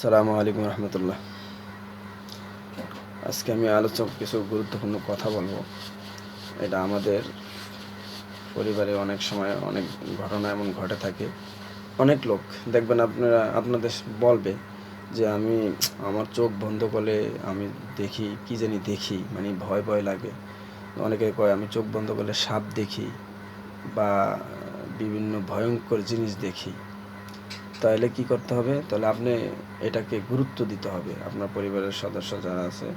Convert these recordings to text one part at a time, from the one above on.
সালামু আলাইকুম রহমতুল্লাহ। আজকে আমি আলোচক কিছু গুরুত্বপূর্ণ কথা বলব। এটা আমাদের পরিবারে অনেক সময় অনেক ঘটনা এমন ঘটে থাকে। অনেক লোক, দেখবেন আপনারা, আপনাদের বলবে যে আমি আমার চোখ বন্ধ করলে আমি দেখি, কি জানি দেখি মানে ভয় ভয় লাগে। অনেকে কয়, আমি চোখ বন্ধ করলে সাপ দেখি বা বিভিন্ন ভয়ঙ্কর জিনিস দেখি। তাহলে কি করতে হবে? তাহলে আপনি এটাকে গুরুত্ব দিতে হবে। আপনার পরিবারের সদস্য যারা আছে,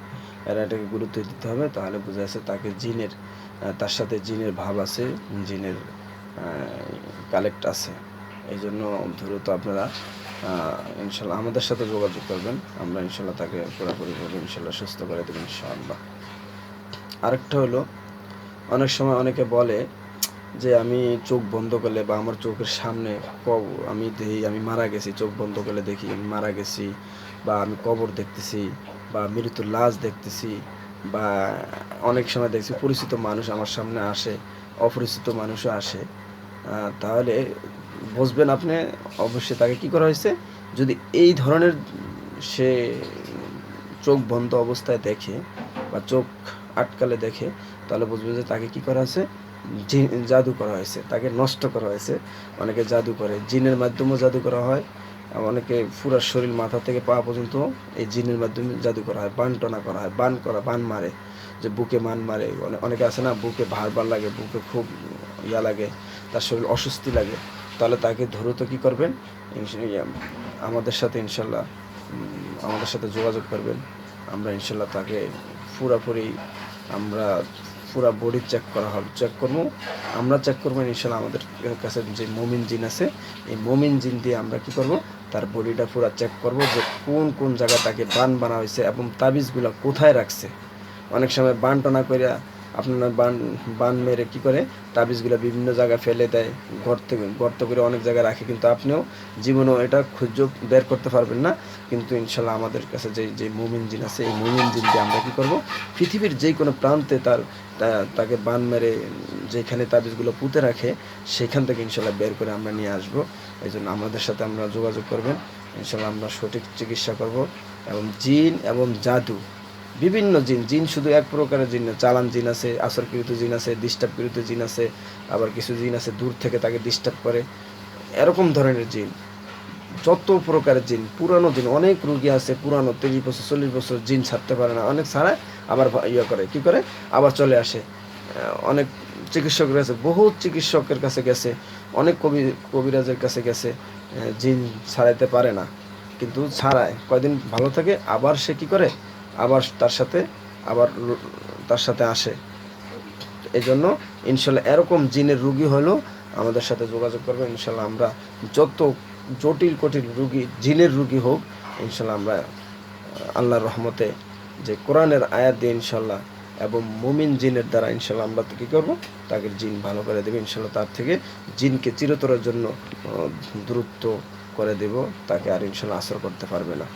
এরা এটাকে গুরুত্ব দিতে হবে। তাহলে বোঝা যাচ্ছে তাকে জিনের তার সাথে জিনের ভাব আছে, জিনের কালেক্ট আছে। এই জন্য দ্রুত আপনারা ইনশাল্লাহ আমাদের সাথে যোগাযোগ করবেন। আমরা ইনশাল্লাহ তাকে পুরোপুরিভাবে ইনশাল্লাহ সুস্থ করে দেবেন ইনশাআল্লাহ। আরেকটা হলো, অনেক সময় অনেকে বলে যে আমি চোখ বন্ধ করলে বা আমার চোখের সামনে আমি দেখি, আমি মারা গেছি, চোখ বন্ধ করলে দেখি আমি মারা গেছি, বা আমি কবর দেখতেছি, বা মৃত্যুর লাশ দেখতেছি, বা অনেক সময় দেখছি পরিচিত মানুষ আমার সামনে আসে, অপরিচিত মানুষও আসে। তাহলে বুঝবেন আপনি অবশ্যই তাকে কি করা হয়েছে? যদি এই ধরনের সে চোখ বন্ধ অবস্থায় দেখে বা চোখ আটকালে দেখে, তাহলে বুঝবে যে তাকে কি করা জি- জাদু করা হয়েছে। তাকে নষ্ট করা হয়েছে। অনেকে জাদু করে। জিনের মাধ্যমেও জাদু করা হয়। অনেকে পুরা শরীর মাথা থেকে পা পর্যন্ত এই জিনের মাধ্যমে জাদু করা হয়। বান টনা করা হয়। বান করা, বান মারে। যে বুকে মান মারে। অনে- অনেকে আছে না, বুকে ভার বার লাগে, বুকে খুব ইয়া লাগে, তার শরীর অস্বস্তি লাগে। তাহলে তাকে তো কী করবেন? আমাদের সাথে ইনশাল্লাহ আমাদের সাথে যোগাযোগ করবেন। আমরা ইনশাল্লাহ তাকে পুরাপুরি আমরা পুরা বডি চেক করা হবে। চেক করব। আমরা চেক করব, ইনশাল্লাহ আমাদের কাছে যে মোমিন জিন আছে, এই মোমিন জিন দিয়ে আমরা কি করব? তার বডিটা পুরা চেক করব যে কোন কোন জায়গা তাকে বান বানা হয়েছে এবং তাবিজগুলো কোথায় রাখছে। অনেক সময় বান টানা করে আপনার বান বান মেরে কি করে? তাবিজগুলো বিভিন্ন জায়গায় ফেলে দেয়, গর্ত গর্ত করে অনেক জায়গায় রাখে, কিন্তু আপনিও জীবনেও এটা খুঁজে বের করতে পারবেন না। কিন্তু ইনশাল্লাহ আমাদের কাছে যে যে মুমিন জিন আছে, এই মুমিন জিন দিয়ে আমরা কি করব? পৃথিবীর যে কোনো প্রান্তে তার তাকে বান মেরে যেখানে তাবিজগুলো পুঁতে রাখে, সেখান থেকে ইনশাল্লাহ বের করে আমরা নিয়ে আসব। এই জন্য আমাদের সাথে আমরা যোগাযোগ করবেন। ইনশাল্লাহ আমরা সঠিক চিকিৎসা করব এবং জিন এবং জাদু বিভিন্ন জিন জিন শুধু এক প্রকারের জিন না, চালান জিন আছে, আসরকৃত জিন আছে ডিস্টার্বকৃত জিন আছে, আবার কিছু জিন আছে দূর থেকে তাকে ডিস্টার্ব করে। এরকম ধরনের জিন, যত প্রকারের জিন, পুরানো জিন, অনেক রুগী আছে পুরানো, তিরিশ বছর, চল্লিশ বছর জিন ছাড়তে পারে না, অনেক ছাড়ায় আবার ইয়ে করে, কি করে? আবার চলে আসে। অনেক চিকিৎসক রয়েছে বহু চিকিৎসকের কাছে গেছে, অনেক কবি কবিরাজের কাছে গেছে জিন ছাড়াইতে পারে না, কিন্তু ছাড়ায়। কয়দিন ভালো থাকে, আবার সে কি করে? আবার তার সাথে, আবার তার সাথে আসে। এই জন্য ইনশাল্লাহ এরকম জিনের রুগী হলেও আমাদের সাথে যোগাযোগ করবে ইনশাল্লাহ আমরা যত জটিল কঠিন রুগী, জিনের রুগী হোক, ইনশাল্লাহ আমরা আল্লাহর রহমতে যে কোরআনের আয়াত দিয়ে ইনশাল্লাহ এবং মুমিন জিনের দ্বারা ইনশাল্লাহ আমরা কী করব? তাকে জিন ভালো করে দেবে। ইনশাল্লাহ তার থেকে জিনকে চিরতরের জন্য দূরত্ব করে দেব। তাকে আর ইনশাল্লাহ আসর করতে পারবে না।